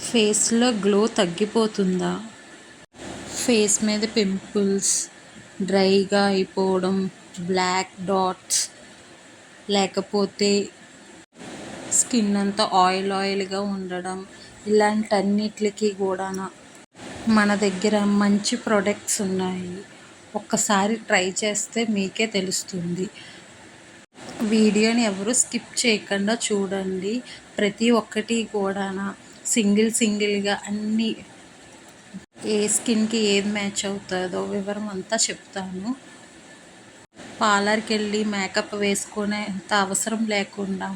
ఫేస్లో గ్లో తగ్గిపోతుందా? ఫేస్ మీద పింపుల్స్ డ్రైగా అయిపోవడం బ్లాక్ డాట్స్ లేకపోతే స్కిన్ అంతా ఆయిల్ ఆయిల్గా ఉండడం ఇలాంటన్నిటికి కూడా మన దగ్గర మంచి ప్రొడక్ట్స్ ఉన్నాయి. ఒక్కసారి ట్రై చేస్తే మీకే తెలుస్తుంది. వీడియోని ఎవరు స్కిప్ చేయకుండా చూడండి. ప్రతి ఒక్కటి కూడా సింగిల్ సింగిల్గా అన్నీ ఏ స్కిన్కి ఏది మ్యాచ్ అవుతుందో వివరం అంతా చెప్తాను. పార్లర్కి వెళ్ళి మేకప్ వేసుకునేంత అవసరం లేకుండా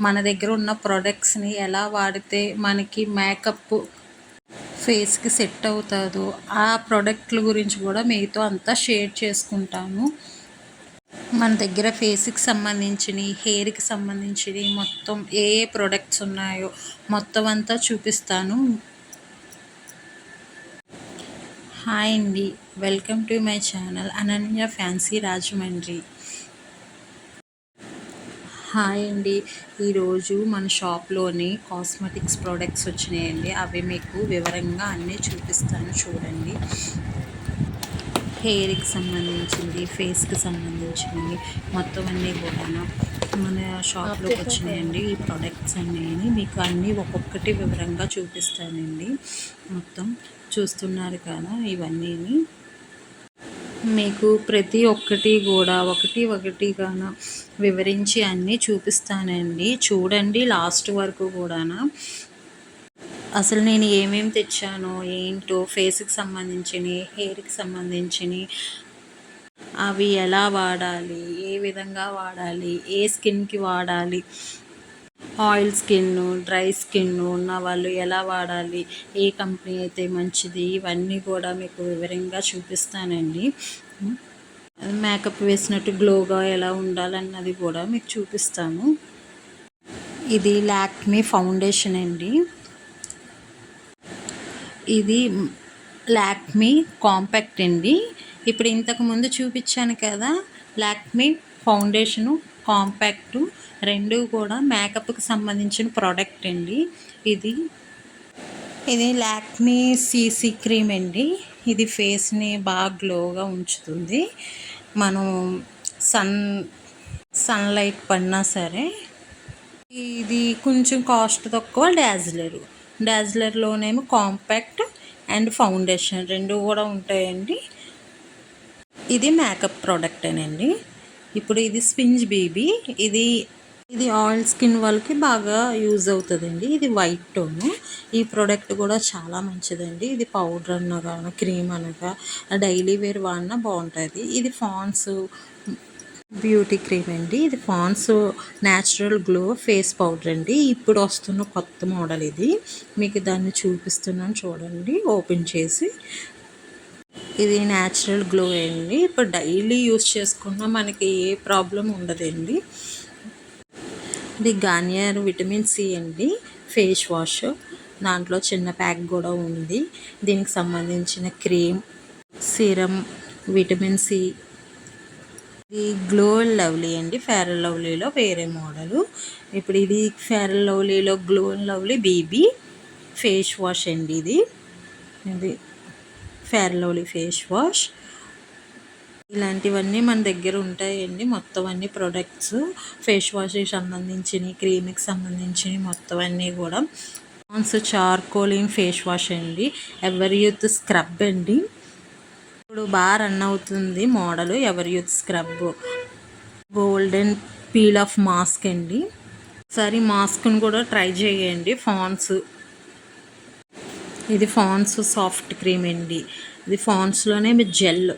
మన దగ్గర ఉన్న ప్రొడక్ట్స్ని ఎలా వాడితే మనకి మేకప్ ఫేస్కి సెట్ అవుతుందో ఆ ప్రోడక్ట్ల గురించి కూడా మీతో అంతా షేర్ చేసుకుంటాను. మన దగ్గర ఫేస్కి సంబంధించినవి హెయిర్కి సంబంధించినవి మొత్తం ఏ ఏ ప్రోడక్ట్స్ ఉన్నాయో మొత్తం అంతా చూపిస్తాను. హాయ్ అండి. Welcome to my channel Ananya fancy Rajahmundry. Hi అండి. ఈరోజు మన షాప్లోని కాస్మెటిక్స్ ప్రోడక్ట్స్ వచ్చినాయండి. అవి మీకు వివరంగా అన్నీ చూపిస్తాను. చూడండి. హెయిర్కి సంబంధించింది ఫేస్కి సంబంధించినవి మొత్తం అన్నీ కూడా మన షాప్లోకి వచ్చినాయండి ఈ ప్రోడక్ట్స్ అన్నీ మీకు అన్నీ ఒక్కొక్కటి వివరంగా చూపిస్తానండి. మొత్తం చూస్తున్నారు కదా ఇవన్నీ మీకు ప్రతి ఒక్కటి కూడా ఒకటి ఒకటిగాన వివరించి అన్నీ చూపిస్తానండి. చూడండి లాస్ట్ వరకు కూడా అసలు నేను ఏమేమి తెచ్చానో ఏంటో ఫేస్కి సంబంధించినవి హెయిర్కి సంబంధించినవి అవి ఎలా వాడాలి ఏ విధంగా వాడాలి ఏ స్కిన్కి వాడాలి ఆయిల్ స్కిన్ డ్రై స్కిన్ ఉన్న వాళ్ళు ఎలా వాడాలి ఏ కంపెనీ అయితే మంచిది ఇవన్నీ కూడా మీకు వివరంగా చూపిస్తానండి. మేకప్ వేసినట్టు గ్లోగా ఎలా ఉండాలన్నది కూడా మీకు చూపిస్తాను. ఇది లాక్మీ ఫౌండేషన్ అండి. ఇది లాక్మీ కాంపాక్ట్ అండి. ఇప్పుడు ఇంతకు ముందు చూపించాను కదా లాక్మీ ఫౌండేషను కాంపాక్టు రెండు కూడా మేకప్కి సంబంధించిన ప్రోడక్ట్ అండి. ఇది ఇది లాక్మీ సీసీ క్రీమ్ అండి. ఇది ఫేస్ని బాగా గ్లోగా ఉంచుతుంది. మనం సన్ సన్లైట్ పడినా సరే ఇది కొంచెం కాస్ట్ తక్కువ డాజ్లరు. డాజ్లర్లోనేమో కాంపాక్ట్ అండ్ ఫౌండేషన్ రెండు కూడా ఉంటాయండి. ఇది మేకప్ ప్రోడక్టేనండి ఇప్పుడు ఇది స్పింజ్ బేబీ. ఇది ఇది ఆయిల్ స్కిన్ వాళ్ళకి బాగా యూజ్ అవుతుందండి. ఇది వైట్ టోన్. ఈ ప్రోడక్ట్ కూడా చాలా మంచిదండి. ఇది పౌడర్ అనగా క్రీమ్ అనగా డైలీ వేర్ వాడినా బాగుంటుంది. ఇది ఫాన్స్ బ్యూటీ క్రీమ్ అండి. ఇది ఫాన్స్ న్యాచురల్ గ్లో ఫేస్ పౌడర్ అండి. ఇప్పుడు వస్తున్న కొత్త మోడల్ ఇది. మీకు దాన్ని చూపిస్తున్నాను చూడండి. ఓపెన్ చేసి. ఇది న్యాచురల్ గ్లో అండి. ఇప్పుడు డైలీ యూస్ చేసుకున్నా మనకి ఏ ప్రాబ్లం ఉండదండి. ఇది గార్నియర్ విటమిన్ సి అండి. Face wash. దాంట్లో చిన్న ప్యాక్ కూడా ఉంది. దీనికి సంబంధించిన క్రీమ్ సీరం విటమిన్ సి ఇది గ్లో లవ్లీ అండి. ఫేర్ అండ్ లవ్లీలో వేరే మోడలు. ఇప్పుడు ఇది fair and లవ్లీలో Glow and Lovely BB face wash అండి ఇది. ఇది Fair and Lovely face wash. ఇలాంటివన్నీ మన దగ్గర ఉంటాయండి. మొత్తం అన్ని ప్రొడక్ట్స్. ఫేస్ వాష్కి సంబంధించినవి క్రీమ్కి సంబంధించినవి మొత్తం అన్నీ కూడా. చార్కోలింగ్ ఫేస్ వాష్ అండి. ఎవరి యూత్ స్క్రబ్ అండి. ఇప్పుడు బాగా రన్ అవుతుంది model. Ever youth scrub? Golden peel off mask అండి. ఒకసారి మాస్క్ను కూడా ట్రై చేయండి. ఫాన్స్. ఇది ఫాన్స్ సాఫ్ట్ క్రీమ్ అండి. ఇది ఫాన్స్లోనే మీ జెల్.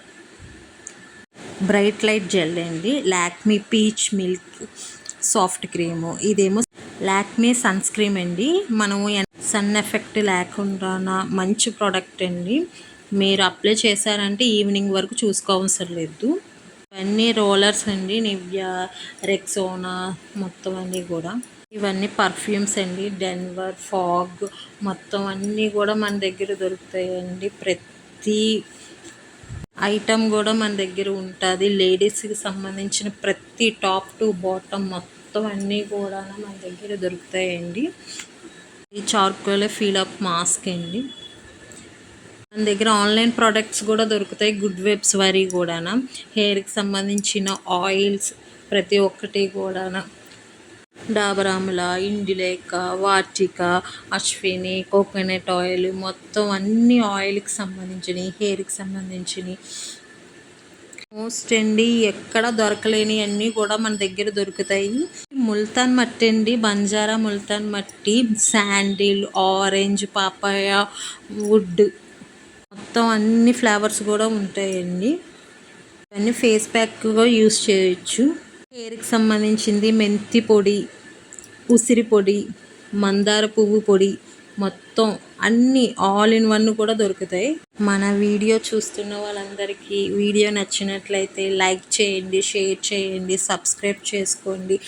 బ్రైట్ లైట్ జెల్ అండి. Lakme peach milk soft cream. ఇదేమో లాక్మీ సన్ స్క్రీమ్ అండి. మనము సన్ ఎఫెక్ట్ లేకుండా మంచి ప్రోడక్ట్ అండి. మీరు అప్లై చేశారంటే ఈవినింగ్ వరకు చూసుకోవసరం లేదు. ఇవన్నీ రోలర్స్ అండి నివ్యా రెక్సోనా మొత్తం అన్నీ కూడా. ఇవన్నీ పర్ఫ్యూమ్స్ అండి డెన్వర్ ఫాగ్ మొత్తం అన్నీ కూడా మన దగ్గర దొరుకుతాయండి. ప్రతి ఐటమ్ కూడా మన దగ్గర ఉంటుంది. లేడీస్కి సంబంధించిన ప్రతి టాప్ టు బాటమ్ మొత్తం అన్నీ కూడా మన దగ్గర దొరుకుతాయండి. ఈ చార్కోలే ఫీల్ అప్ మాస్క్ అండి. మన దగ్గర ఆన్లైన్ ప్రోడక్ట్స్ కూడా దొరుకుతాయి. గుడ్ వెబ్స్ వరీ కూడా హెయిర్కి సంబంధించిన ఆయిల్స్ ప్రతి ఒక్కటి కూడా డాబరాముల ఇండిలేక వాటిక అశ్విని కోకోనట్ ఆయిల్ మొత్తం అన్ని ఆయిల్కి సంబంధించినవి హెయిర్కి సంబంధించినవి మోస్ట్ అండి ఎక్కడ దొరకలేని అన్నీ కూడా మన దగ్గర దొరుకుతాయి. ముల్తాన్ మట్టి అండి. బంజారా ముల్తాన్ మట్టి శాండిల్ ఆరెంజ్ పాపాయ వుడ్ మొత్తం అన్ని ఫ్లేవర్స్ కూడా ఉంటాయండి. ఇవన్నీ ఫేస్ ప్యాక్గా యూస్ చేయొచ్చు. హెయిర్కి సంబంధించింది మెంతి పొడి ఉసిరి పొడి మందార పువ్వు పొడి మొత్తం అన్ని ఆల్ ఇన్ వన్ కూడా దొరుకుతాయి. మన వీడియో చూస్తున్న వాళ్ళందరికీ వీడియో నచ్చినట్లయితే లైక్ చేయండి షేర్ చేయండి సబ్స్క్రైబ్ చేసుకోండి.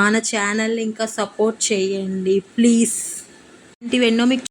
మన ఛానల్ ఇంకా సపోర్ట్ చేయండి ప్లీజ్. ఇవన్నో మీకు